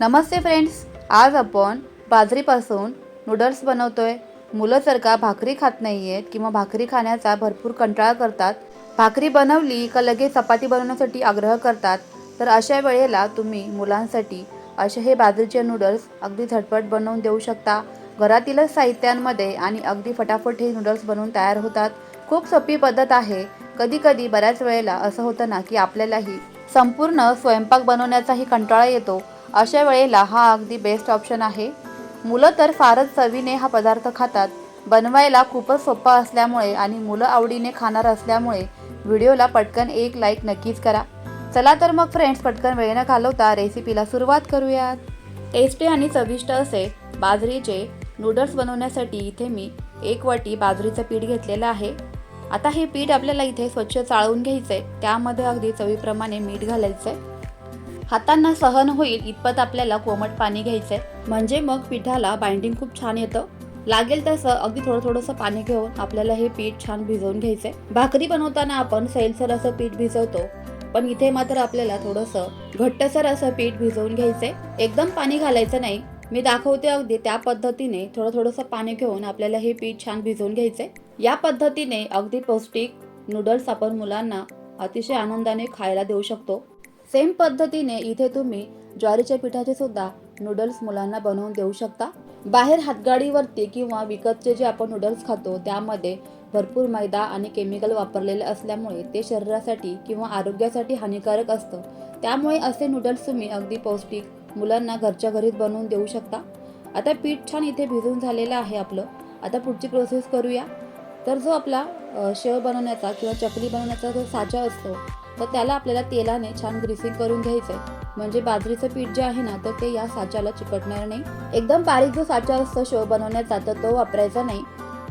नमस्ते friends आज आपण बाजरीपासून noodles बनवतोय. मुलं जर का भाकरी खात नाही आहेत किंवा भाकरी खाण्याचा भरपूर कंटाळा करतात भाकरी बनवली का लगेच चपाती बनवण्यासाठी आग्रह करतात तर अशा वेळेला तुम्ही मुलांसाठी असे हे बाजरीचे नूडल्स अगदी झटपट बनवून देऊ शकता. घरातीलच साहित्यांमध्ये आणि अगदी फटाफट हे नूडल्स बनवून तयार होतात. खूप सोपी पद्धत आहे. कधी कधी बऱ्याच वेळेला असं होतं ना की आपल्यालाही संपूर्ण स्वयंपाक बनवण्याचाही कंटाळा येतो. अशा वेळेला हा अगदी बेस्ट ऑप्शन आहे. मुलं तर फारच चवीने हा पदार्थ खातात. बनवायला खूपच सोपा असल्यामुळे आणि मुलं आवडीने खाणार असल्यामुळे व्हिडिओला पटकन एक लाईक नक्कीच करा. चला तर मग फ्रेंड्स पटकन वेळ न घालवता रेसिपीला सुरुवात करूयात. टेस्टी आणि चविष्ट असे बाजरीचे नूडल्स बनवण्यासाठी इथे मी एक वाटी बाजरीचं पीठ घेतलेलं आहे. आता हे पीठ आपल्याला इथे स्वच्छ चाळून घ्यायचं आहे त्यामध्ये अगदी चवीप्रमाणे मीठ घालायचं आहे हातांना सहन होईल इतपत आपल्याला कोमट पाणी घ्यायचंय. म्हणजे मग पिठाला बाइंडिंग खूप छान येतं. लागेल तसं अगदी थोडं थोडंसं पाणी घेऊन आपल्याला हे पीठ छान भिजवून घ्यायचंय. भाकरी बनवताना आपण सैलसर असं पीठ भिजवतो. पण इथे मात्र आपल्याला थोडंसं घट्टसर असं पीठ भिजवून घ्यायचंय. एकदम पाणी घालायचं नाही. मी दाखवते अगदी त्या पद्धतीने थोडं थोडंसं पाणी घेऊन आपल्याला हे पीठ छान भिजवून घ्यायचंय. या पद्धतीने अगदी पौष्टिक नूडल्स आपण मुलांना अतिशय आनंदाने खायला देऊ शकतो. सेम पद्धतीने इथे तुम्ही ज्वारीच्या पिठाचे सुद्धा नूडल्स मुलांना बनवून देऊ शकता. बाहेर हातगाडीवरती किंवा विकतचे जे आपण नूडल्स खातो त्यामध्ये भरपूर मैदा आणि केमिकल वापरलेले असल्यामुळे ते शरीरासाठी किंवा आरोग्यासाठी हानिकारक असतं. त्यामुळे असे नूडल्स तुम्ही अगदी पौष्टिक मुलांना घरच्या घरीच बनवून देऊ शकता. आता पीठ छान इथे भिजून झालेलं आहे आपलं. आता पुढची प्रोसेस करूया. तर जो आपला शेव बनवण्याचा किंवा चकली बनवण्याचा जो साचा असतो तर त्याला आपल्याला तेलाने छान ग्रीसिंग करून घ्यायचं आहे म्हणजे बाजरीचं पीठ जे आहे ना तर ते या साच्याला चिकटणार नाही. एकदम बारीक जो साचा असतो शो बनवण्याचा तर तो वापरायचा नाही.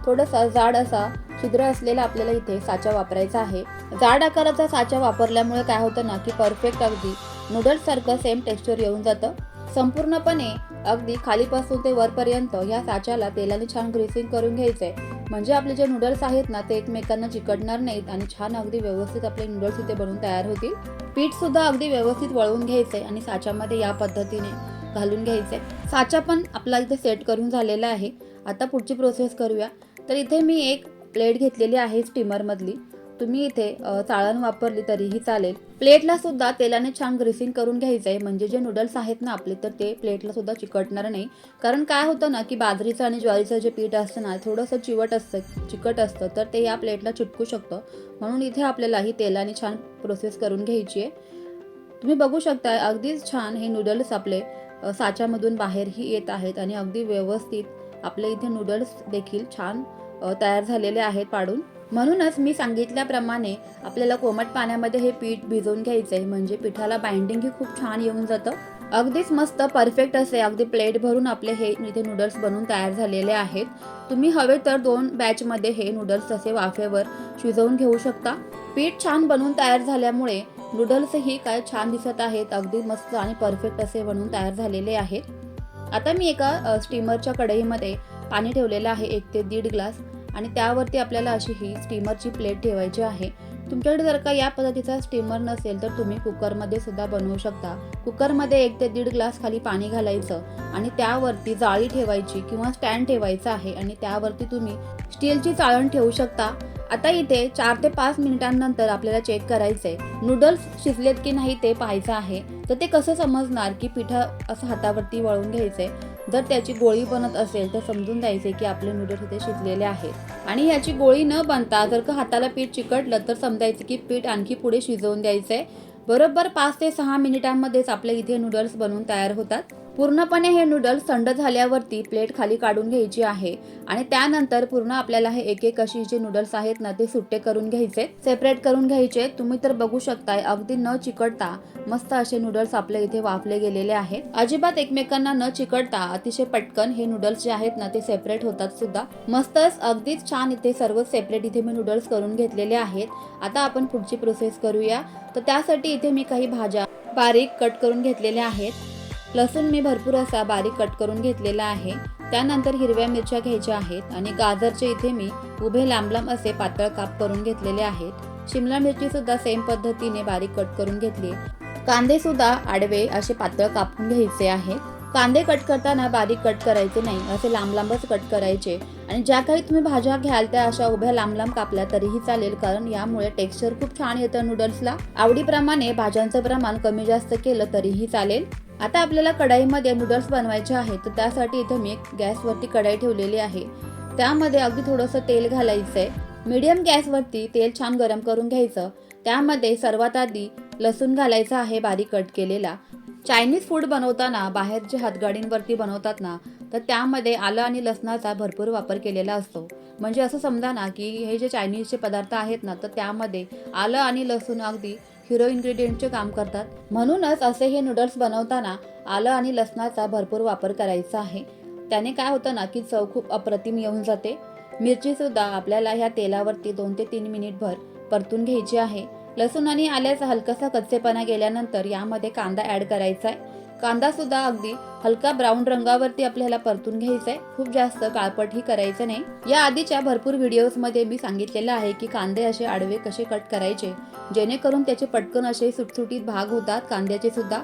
थोडासा जाड असा छिद्र असलेला आपल्याला इथे साचा वापरायचा आहे. जाड आकाराचा साचा वापरल्यामुळे काय होतं ना की परफेक्ट अगदी नूडल्स सारखं सेम टेक्स्चर येऊन जातं. संपूर्णपणे अगदी खालीपासून ते वरपर्यंत ह्या साच्याला तेलाने छान ग्रेसिंग करून घ्यायचंय. म्हणजे आपले जे नूडल्स आहेत ना ते एकमेकांना चिकटणार नाहीत आणि छान अगदी व्यवस्थित आपले नूडल्स इथे बनवून तयार होतील. पीठ सुद्धा अगदी व्यवस्थित वळवून घ्यायचंय आणि साच्यामध्ये या पद्धतीने घालून घ्यायचंय. साचा पण आपला इथे सेट करून झालेला आहे. आता पुढची प्रोसेस करूया. तर इथे मी एक प्लेट घेतलेली आहे स्टीमरमधली तुम्ही इथे चाळण वापरली तरीही चालेल. प्लेटला सुद्धा तेलाने छान ग्रीसिंग करून घ्यायचं आहे म्हणजे जे नूडल्स आहेत ना आपले तर ते प्लेटला सुद्धा चिकटणार नाही. कारण काय होतं ना की बाजरीचं आणि ज्वारीचं जे पीठ असतं ना थोडंसं चिवट असतं चिकट असतं तर ते या प्लेटला चिटकू शकतं. म्हणून इथे आपल्याला ही तेलाने छान प्रोसेस करून घ्यायची आहे तुम्ही बघू शकता अगदीच छान हे नूडल्स आपले साच्यामधून बाहेरही येत आहेत आणि अगदी व्यवस्थित आपले इथे नूडल्स देखील छान तयार झालेले आहेत पाडून. म्हणूनच मी सांगितल्याप्रमाणे आपल्याला कोमट पाण्यामध्ये हे पीठ भिजवून घ्यायचं आहे म्हणजे पिठाला बाइंडिंग ही खूप छान येऊन जातं. अगदीच मस्त परफेक्ट असे अगदी प्लेट भरून आपले हे इथे नूडल्स बनवून तयार झालेले आहेत. तुम्ही हवे तर दोन बॅचमध्ये हे नूडल्स असे वाफेवर शिजवून घेऊ शकता. पीठ छान बनवून तयार झाल्यामुळे नूडल्सही काय छान दिसत आहेत. अगदी मस्त आणि परफेक्ट असे बनवून तयार झालेले आहेत. आता मी एका स्टीमरच्या कढईमध्ये पाणी ठेवलेलं आहे. एक ते दीड ग्लास आणि त्यावरती आपल्याला अशी ही स्टीमरची प्लेट ठेवायची आहे. तुमच्याकडे जर का या पद्धतीचा स्टीमर नसेल तर तुम्ही कुकरमध्ये सुद्धा बनवू शकता. कुकरमध्ये एक ते दीड ग्लास खाली पाणी घालायचं आणि त्यावरती जाळी ठेवायची किंवा स्टँड ठेवायचा आहे आणि त्यावरती तुम्ही स्टीलची चाळण ठेवू शकता. आता इथे चार ते पाच मिनिटांनंतर आपल्याला चेक करायचंय नूडल्स शिजलेत की नाही ते पाहायचं आहे. तर ते कसं समजणार की पिठं असं हातावरती वळून घ्यायचंय? जर त्याची गोळी बनत असेल तर समजून द्यायचे की आपले नूडल्स इथे शिजलेले आहेत. आणि याची गोळी न बनता जर का हाताला पीठ चिकटलं तर समजायचं की पीठ आणखी पुढे शिजवून द्यायचंय. बरोबर पाच ते सहा मिनिटांमध्येच आपले इथे नूडल्स बनवून तयार होतात. पूर्णपणे हे नूडल्स थंड झाल्यावरती प्लेट खाली काढून घ्यायची आहे. आणि त्यानंतर पूर्ण आपल्याला हे एक एक अशी जे नूडल्स आहेत ना ते सुट्टे करून घ्यायचे. सेपरेट करून घ्यायचे. तुम्ही तर बघू शकताय अगदी न चिकटता मस्त असे नूडल्स आपल्या इथे वाफले गेलेले आहेत अजिबात एकमेकांना न चिकटता अतिशय पटकन हे नूडल्स जे आहेत ना ते सेपरेट होतात सुद्धा. मस्तच अगदीच छान इथे सर्व सेपरेट इथे मी नूडल्स करून घेतलेले आहेत. आता आपण पुढची प्रोसेस करूया. तर त्यासाठी इथे मी काही भाज्या बारीक कट करून घेतलेल्या आहेत. लसूण मी भरपूर असा बारीक कट करून घेतलेला आहे. त्यानंतर हिरव्या मिरच्या घ्यायच्या आहेत आणि गाजरचे इथे मी उभे लांब लांब असे पातळ काप करून घेतलेले आहेत. शिमला मिरची सुद्धा सेम पद्धतीने बारीक कट करून घेतली. कांदे सुद्धा आडवे असे पातळ कापून घ्यायचे आहेत. कांदे कट करताना बारीक कट करायचे नाही असे लांब लांबच कट करायचे. आणि ज्या काही तुम्ही भाज्या घ्याल त्या अशा उभ्या लांब लांब कापल्या तरीही चालेल कारण यामुळे टेक्स्चर खूप छान येतं नूडल्सला आवडीप्रमाणे भाज्यांचं प्रमाण कमी जास्त केलं तरीही चालेल. आता आपल्याला कढाईमध्ये नूडल्स बनवायचे आहेत तर त्यासाठी इथं मी एक गॅसवरती कढाई ठेवलेली आहे. त्यामध्ये अगदी थोडंसं तेल घालायचं आहे मीडियम गॅसवरती तेल छान गरम करून घ्यायचं. त्यामध्ये सर्वात आधी लसूण घालायचा आहे बारीक कट केलेला. चायनीज फूड बनवताना बाहेर जे हातगाडींवरती बनवतात ना तर त्यामध्ये आलं आणि लसणाचा भरपूर वापर केलेला असतो. म्हणजे असं समजा ना की हे जे चायनीजचे पदार्थ आहेत ना तर त्यामध्ये आलं आणि लसूण अगदी हिरो इन्ग्रेडियंटचे काम करतात. म्हणूनच असे हे नूडल्स बनवताना आलं आणि लसणाचा भरपूर वापर करायचा आहे. त्याने काय होतं ना की चव खूप अप्रतिम येऊन जाते. मिरचीसुद्धा आपल्याला ह्या तेलावरती दोन ते तीन मिनिटभर परतून घ्यायची आहे. लसूण आणि आल्याचा हलकासा कच्चेपणा गेल्यानंतर यामध्ये कांदा ॲड करायचा आहे कांदा सुद्धा अगदी हलका ब्राऊन रंगावरती आपल्याला परतून घ्यायचा आहे खूप जास्त काळपटही करायचं नाही. या आधीच्या भरपूर व्हिडिओजमध्ये मी सांगितलेलं आहे की कांदे असे आडवे कसे कट करायचे? जेणेकरून त्याचे पटकन असे सुटसुटीत भाग होतात कांद्याचे सुद्धा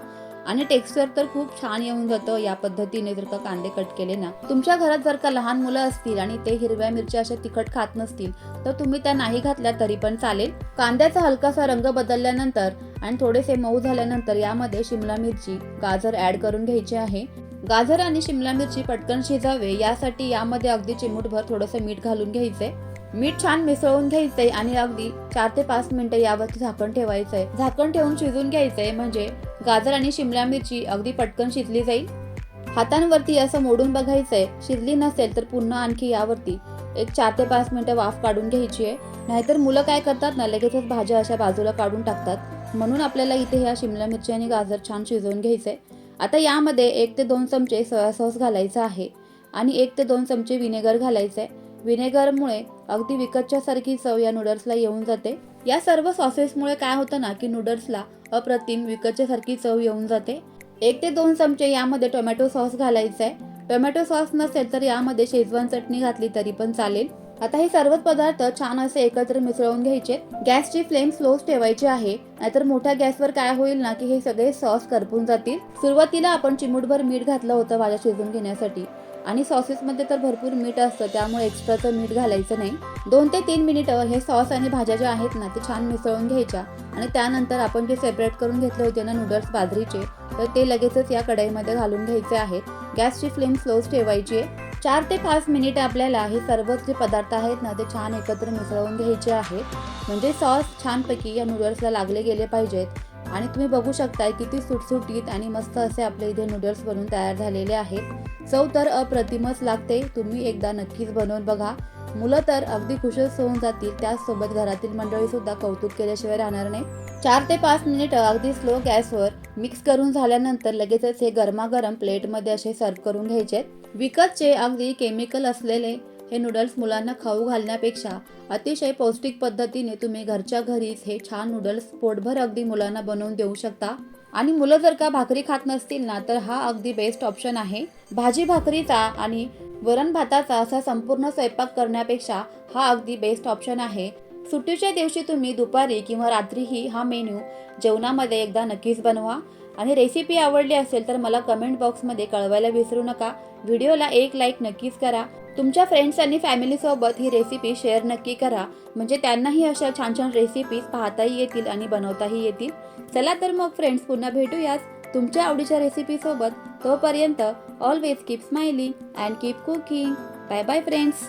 आणि टेक्स्चर तर खूप छान येऊन जातं या पद्धतीने जर का कांदे कट केले ना. तुमच्या घरात जर का लहान मुलं असतील आणि ते हिरव्या मिरच्या अशा तिखट खात नसतील तर तुम्ही त्या नाही घातल्या तरी पण चालेल. कांद्याचा हलकासा रंग बदलल्यानंतर आणि थोडेसे मऊ झाल्यानंतर यामध्ये शिमला मिरची गाजर ऍड करून घ्यायचे आहे. गाजर आणि शिमला मिरची पटकन शिजावे यासाठी यामध्ये अगदी चिमूटभर थोडंसं मीठ घालून घ्यायचंय. मीठ छान मिसळून घ्यायचंय आणि अगदी चार ते पाच मिनिटं यावरती झाकण ठेवायचंय. झाकण ठेवून शिजून घ्यायचंय म्हणजे गाजर आणि शिमला मिरची अगदी पटकन शिजली जाईल. हातांवरती असं मोडून बघायचंय शिजली नसेल तर पुन्हा आणखी यावरती. एक चार ते पाच मिनिटं वाफ काढून घ्यायची आहे. नाहीतर मुलं काय करतात ना लगेचच भाज्या अशा बाजूला काढून टाकतात. म्हणून आपल्याला इथे ह्या शिमला मिरची आणि गाजर छान शिजवून घ्यायचंय. आता यामध्ये एक ते दोन चमचे सोया सॉस घालायचा आहे. आणि एक ते दोन चमचे विनेगर घालायचं आहे विनेगरमुळे अगदी विकतच्यासारखी चव या नूडल्सला येऊन जाते. या सर्व सॉसेसमुळे काय होतं ना की नूडल्सला अप्रतिम विकतच्यासारखी चव येऊन जाते. एक ते दोन चमचे यामध्ये टोमॅटो सॉस घालायचा आहे टोमॅटो सॉस नसेल तर यामध्ये शेजवान चटणी घातली तरी पण चालेल. आता हे सर्वच पदार्थ छान असे एकत्र मिसळून घ्यायचे. गॅसची फ्लेम स्लोच ठेवायची आहे. नाहीतर मोठ्या गॅसवर काय होईल ना की हे सगळे सॉस करपून जातील. सुरुवातीला आपण चिमूटभर मीठ घातलं होतं भाज्या शिजून घेण्यासाठी. आणि सॉसेसमध्ये तर भरपूर मीठ असतं त्यामुळे एक्स्ट्राचं मीठ घालायचं नाही. दोन ते तीन मिनिटं हे सॉस आणि भाज्या ज्या आहेत ना ते छान मिसळून घ्यायच्या. आणि त्यानंतर आपण जे सेपरेट करून घेतले होते ना नूडल्स बाजरीचे तर ते लगेचच या कढईमध्ये घालून घ्यायचे आहेत. गॅसची फ्लेम स्लोच ठेवायची आहे. चार ते पाच मिनिट आपल्याला हे सर्वच जे पदार्थ आहेत ना ते छान एकत्र मिसळून घ्यायचे आहेत. म्हणजे सॉस छानपैकी या नूडल्सला लागले गेले पाहिजेत. आणि तुम्ही बघू शकताय किती सुटसुटीत आणि मस्त असे आपले इथे नूडल्स बनवून तयार झालेले आहेत. चव तर अप्रतिमच लागते. तुम्ही एकदा नक्कीच बनवून बघा. मुलं तर अगदी खुशच होऊन जातील. त्याचसोबत घरातील मंडळी सुद्धा कौतुक केल्याशिवाय राहणार नाही. चार ते पाच मिनिट अगदी स्लो गॅसवर मिक्स करून झाल्यानंतर लगेचच हे गरमागरम प्लेटमध्ये असे सर्व करून घ्यायचे. विकतचे अगदी केमिकल असलेले हे नूडल्स मुलांना खाऊ घालण्यापेक्षा अतिशय पौष्टिक पद्धतीने तुम्ही घरच्या घरीच हे छान नूडल्स पोटभर अगदी मुलांना बनवून देऊ शकता. आणि मुलं जर का भाकरी खात नसतील ना तर हा अगदी बेस्ट ऑप्शन आहे. भाजी भाकरीचा आणि वरण भाताचा असा संपूर्ण स्वयंपाक करण्यापेक्षा हा अगदी बेस्ट ऑप्शन आहे. सुट्टीच्या दिवशी तुम्ही दुपारी किंवा रात्रीही हा मेन्यू जेवणामध्ये एकदा नक्कीच बनवा. आणि रेसिपी आवडली असेल तर मला कमेंट बॉक्समध्ये कळवायला विसरू नका. व्हिडिओला एक लाईक नक्कीच करा. तुमच्या फ्रेंड्स आणि फॅमिलीसोबत ही रेसिपी शेअर नक्की करा. म्हणजे त्यांनाही अशा छान छान रेसिपीज पाहताही येतील आणि बनवताही येतील. चला तर मग फ्रेंड्स पुन्हा भेटूयाच तुमच्या आवडीच्या रेसिपीसोबत तोपर्यंत always keep smiling and keep cooking bye bye friends